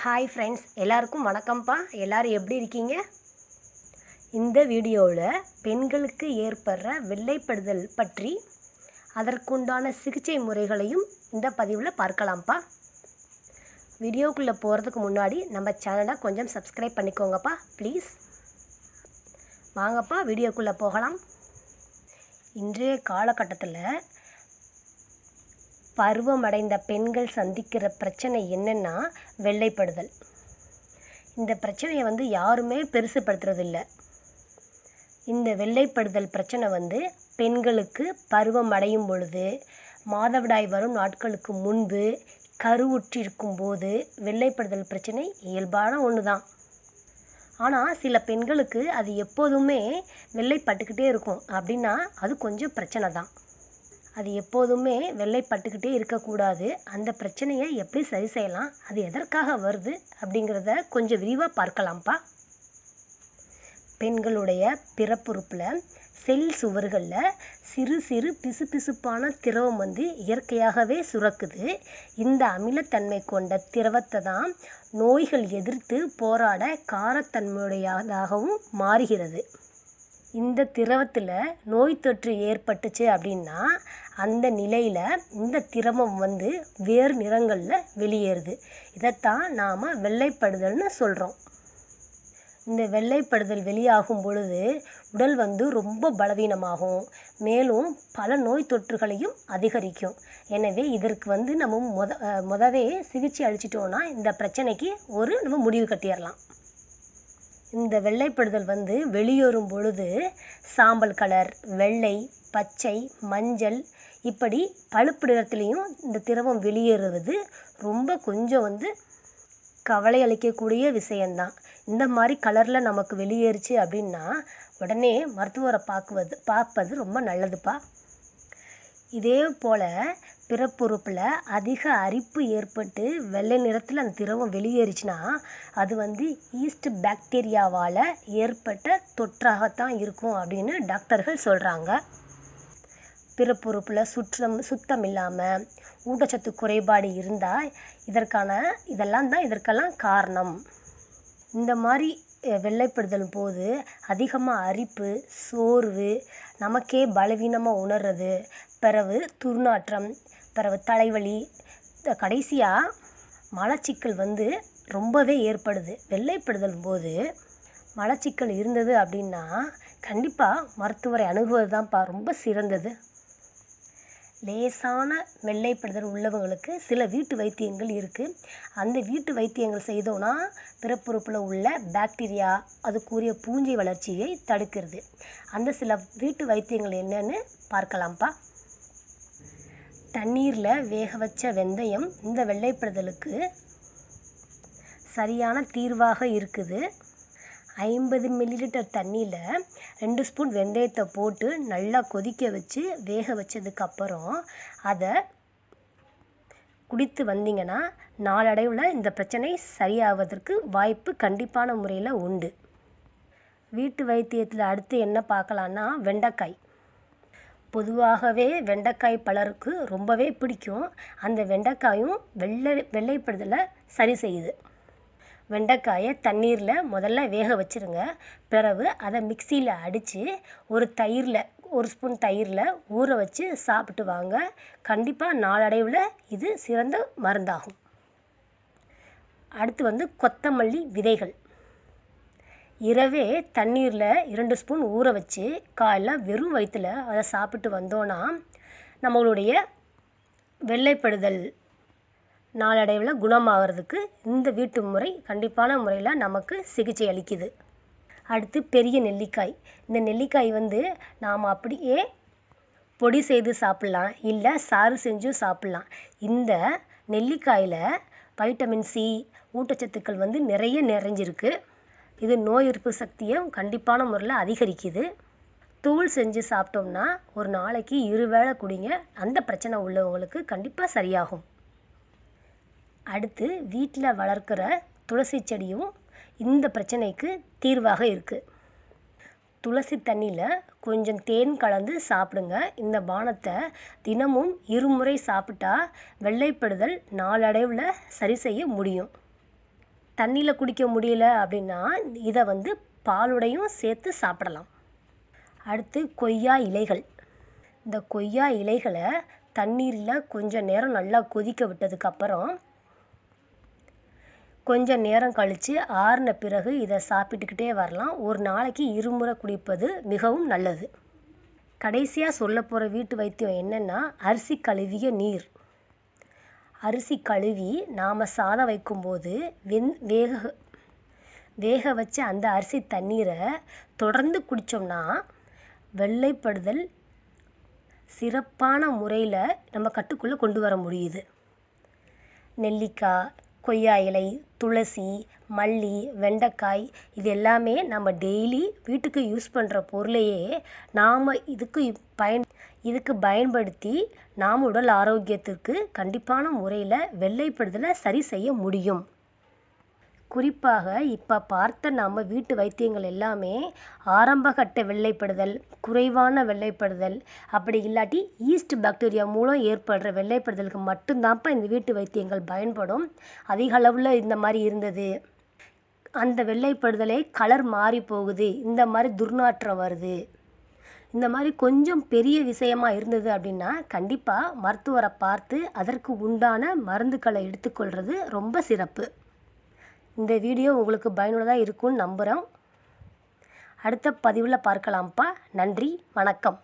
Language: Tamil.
ஹாய் ஃப்ரெண்ட்ஸ் எல்லாருக்கும் வணக்கம்ப்பா. எல்லோரும் எப்படி இருக்கீங்க? இந்த வீடியோவில் பெண்களுக்கு ஏற்படுற வெள்ளைப்படுதல் பற்றி அதற்குண்டான சிகிச்சை முறைகளையும் இந்த பதிவில் பார்க்கலாம்ப்பா. வீடியோக்குள்ளே போகிறதுக்கு முன்னாடி நம்ம சேனலை கொஞ்சம் சப்ஸ்கிரைப் பண்ணிக்கோங்கப்பா ப்ளீஸ் வாங்கப்பா வீடியோக்குள்ளே போகலாம். இன்றைய காலகட்டத்தில் பருவமடைந்த பெண்கள் சந்திக்கிற பிரச்சனை என்னென்னா வெள்ளைப்படுதல். இந்த பிரச்சனையை வந்து யாருமே பெருசுப்படுத்துறதில்ல. இந்த வெள்ளைப்படுதல் பிரச்சனை வந்து பெண்களுக்கு பருவம் அடையும் பொழுது மாதவிடாய் வரும் நாட்களுக்கு முன்பு கருவுற்றிருக்கும் போது வெள்ளைப்படுதல் பிரச்சனை இயல்பான ஒன்று தான் ஆனால் சில பெண்களுக்கு அது எப்போதுமே வெள்ளைப்பட்டுக்கிட்டே இருக்கும். அப்படின்னா அது கொஞ்சம் பிரச்சனை தான் அது எப்போதுமே வெள்ளைப்பட்டுக்கிட்டே இருக்கக்கூடாது. அந்த பிரச்சனையை எப்படி சரி செய்யலாம்? அது எதற்காக வருது? அப்படிங்கிறத கொஞ்சம் விரிவாக பார்க்கலாம்ப்பா. பெண்களுடைய பிறப்புறுப்பில் செல் சுவர்களில் சிறு சிறு பிசுபிசுப்பான திரவம் வந்து இயற்கையாகவே சுரக்குது. இந்த அமிலத்தன்மை கொண்ட திரவத்தை தான் நோய்கள் எதிர்த்து போராட காரத்தன்மையுடையதாகவும் மாறுகிறது. இந்த திரவத்தில் நோய் தொற்று ஏற்பட்டுச்சு அப்படின்னா அந்த நிலையில் இந்த திரவம் வந்து வேறு நிறங்களில் வெளியேறுது. இதைத்தான் நாம் வெள்ளைப்படுதல்னு சொல்கிறோம் இந்த வெள்ளைப்படுதல் வெளியாகும் பொழுது உடல் வந்து ரொம்ப பலவீனமாகும். மேலும் பல நோய் தொற்றுகளையும் அதிகரிக்கும். எனவே இதற்கு வந்து நம்ம மொத மொதவே சிகிச்சை அளிச்சிட்டோன்னா இந்த பிரச்சனைக்கு ஒரு நம்ம முடிவு கட்டிடலாம். இந்த வெள்ளைப்படுதல் வந்து வெளியேறும் பொழுது சாம்பல் கலர் வெள்ளை பச்சை மஞ்சள் இப்படி பழுப்பு நிறத்துலேயும் இந்த திரவம் வெளியேறுவது ரொம்ப கொஞ்சம் வந்து கவலை அளிக்கக்கூடிய விஷயந்தான் இந்த மாதிரி கலரில் நமக்கு வெளியேறுச்சு அப்படின்னா உடனே மருத்துவரை பார்க்குவது பார்ப்பது ரொம்ப நல்லதுப்பா. இதே போல் பிறப்புறுப்பில் அதிக அரிப்பு ஏற்பட்டு வெள்ளை நிறத்தில் அந்த திரவம் வெளியேறிச்சுன்னா அது வந்து ஈஸ்ட் பாக்டீரியாவால் ஏற்பட்ட தொற்றாகத்தான் இருக்கும் அப்படின்னு டாக்டர்கள் சொல்கிறாங்க பிறப்புறுப்பில் சுற்றம் சுத்தம் இல்லாமல் ஊட்டச்சத்து குறைபாடு இருந்தால் இதற்கான இதெல்லாம் தான் இதற்கெல்லாம் காரணம். இந்த மாதிரி வெள்ளைப்படுதல் போது அதிகமாக அரிப்பு சோர்வு நமக்கே பலவீனமாக உணர்றது பிறவு துர்நாற்றம் பிறவு தலைவலி. கடைசியாக மலச்சிக்கல் வந்து ரொம்பவே ஏற்படுது. வெள்ளைப்படுதல் போது மலச்சிக்கல் இருந்தது அப்படின்னா கண்டிப்பாக மருத்துவரை அணுகுவது தான்ப்பா ரொம்ப சிறந்தது. லேசான வெள்ளைப்படுதல் உள்ளவங்களுக்கு சில வீட்டு வைத்தியங்கள் இருக்குது அந்த வீட்டு வைத்தியங்கள் செய்தோன்னா பிறப்புறுப்பில் உள்ள பாக்டீரியா அதுக்குரிய பூஞ்சை வளர்ச்சியை தடுக்கிறது. அந்த சில வீட்டு வைத்தியங்கள் என்னென்னு பார்க்கலாம்ப்பா. தண்ணீரில் வேக வச்ச வெந்தயம் இந்த வெள்ளைப்படுதலுக்கு சரியான தீர்வாக இருக்குது. ஐம்பது மில்லிலிட்டர் தண்ணியில் ரெண்டு ஸ்பூன் வெந்தயத்தை போட்டு நல்லா கொதிக்க வச்சு வேக வச்சதுக்கப்புறம் அதை குடித்து வந்தீங்கன்னா நாளடைவில் இந்த பிரச்சனை சரியாவதற்கு வாய்ப்பு கண்டிப்பான முறையில் உண்டு. வீட்டு வைத்தியத்தில் அடுத்து என்ன பார்க்கலான்னா வெண்டைக்காய். பொதுவாகவே வெண்டைக்காய் பலருக்கு ரொம்பவே பிடிக்கும். அந்த வெண்டைக்காயும் வெள்ளை வெள்ளைப்படுதலை சரி செய்யுது. வெண்டைக்காயை தண்ணீரில் முதல்ல வேக வச்சுருங்க. பிறகு அதை மிக்சியில் அடித்து ஒரு தயிரில் ஒரு ஸ்பூன் தயிரில் ஊற வச்சு சாப்பிட்டு வாங்க. கண்டிப்பாக நாளடைவில் இது சிறந்த மருந்தாகும். அடுத்து வந்து கொத்தமல்லி விதைகள். இரவே தண்ணீரில் இரண்டு ஸ்பூன் ஊற வச்சு காலைல வெறும் வயிற்றில் அதை சாப்பிட்டு வந்தோன்னா நம்மளுடைய வெள்ளைப்படுதல் நாளடைவில் குணமாகிறதுக்கு இந்த வீட்டு முறை கண்டிப்பான முறையில் நமக்கு சிகிச்சை அளிக்குது. அடுத்து பெரிய நெல்லிக்காய். இந்த நெல்லிக்காய் வந்து நாம் அப்படியே பொடி செய்து சாப்பிட்லாம் இல்லை சாறு செஞ்சும் சாப்பிட்லாம். இந்த நெல்லிக்காயில் வைட்டமின் சி ஊட்டச்சத்துக்கள் வந்து நிறைய நிறைஞ்சிருக்கு. இது நோய் எதிர்ப்பு சக்தியை கண்டிப்பான முறையில் அதிகரிக்குது. தூள் செஞ்சு சாப்பிட்டோம்னா ஒரு நாளைக்கு இரு வேளை குடிங்க. அந்த பிரச்சனை உள்ளவங்களுக்கு கண்டிப்பாக சரியாகும். அடுத்து வீட்டில் வளர்க்குற துளசி செடியும் இந்த பிரச்சனைக்கு தீர்வாக இருக்குது துளசி தண்ணியில் கொஞ்சம் தேன் கலந்து சாப்பிடுங்க. இந்த பானத்தை தினமும் இருமுறை சாப்பிட்டா வெள்ளைப்படுதல் நாளடைவில் சரி செய்ய முடியும். தண்ணியில் குடிக்க முடியல அப்படின்னா இதை வந்து பாலுடையும் சேர்த்து சாப்பிடலாம். அடுத்து கொய்யா இலைகள். இந்த கொய்யா இலைகளை தண்ணீரில் கொஞ்சம் நேரம் நல்லா கொதிக்க விட்டதுக்கப்புறம் கொஞ்சம் நேரம் கழித்து ஆறின பிறகு இதை சாப்பிட்டுக்கிட்டே வரலாம். ஒரு நாளைக்கு இருமுறை குடிப்பது மிகவும் நல்லது. கடைசியாக சொல்ல போகிற வீட்டு வைத்தியம் என்னென்னா அரிசி கழுவிய நீர். அரிசி கழுவி நாம் சாதம் வைக்கும்போது வெந் வேக வேக வச்ச அந்த அரிசி தண்ணீரை தொடர்ந்து குடித்தோம்னா வெள்ளைப்படுதல் சிறப்பான முறையில் நம்ம கட்டுக்குள்ளே கொண்டு வர முடியுது. நெல்லிக்காய் கொய்யா இலை துளசி மல்லி வெண்டைக்காய் இது எல்லாமே நம்ம டெய்லி வீட்டுக்கு யூஸ் பண்ணுற பொருளையே நாம் இதுக்கு பயன் இதுக்கு பயன்படுத்தி நாம் உடல் ஆரோக்கியத்திற்கு கண்டிப்பான முறையில் வெள்ளைப்படுதலை சரி செய்ய முடியும். குறிப்பாக இப்போ பார்த்த நம்ம வீட்டு வைத்தியங்கள் எல்லாமே ஆரம்பகட்ட வெள்ளைப்படுதல் குறைவான வெள்ளைப்படுதல் அப்படி இல்லாட்டி ஈஸ்ட் பாக்டீரியா மூலம் ஏற்படுற வெள்ளைப்படுதலுக்கு மட்டும்தான்ப்பா இந்த வீட்டு வைத்தியங்கள் பயன்படும். அதிக அளவில் இந்த மாதிரி இருந்தது. அந்த வெள்ளைப்படுதலே கலர் மாறி போகுது இந்த மாதிரி துர்நாற்றம் வருது. இந்த மாதிரி கொஞ்சம் பெரிய விஷயமா இருந்தது அப்படின்னா கண்டிப்பாக மருத்துவரை பார்த்து அதற்கு உண்டான மருந்துக்களை எடுத்துக்கொள்வது ரொம்ப சிறப்பு. இந்த வீடியோ உங்களுக்கு பயனுள்ளதாக இருக்கும்னு நம்புகிறோம் அடுத்த பதிவில் பார்க்கலாம்ப்பா. நன்றி வணக்கம்.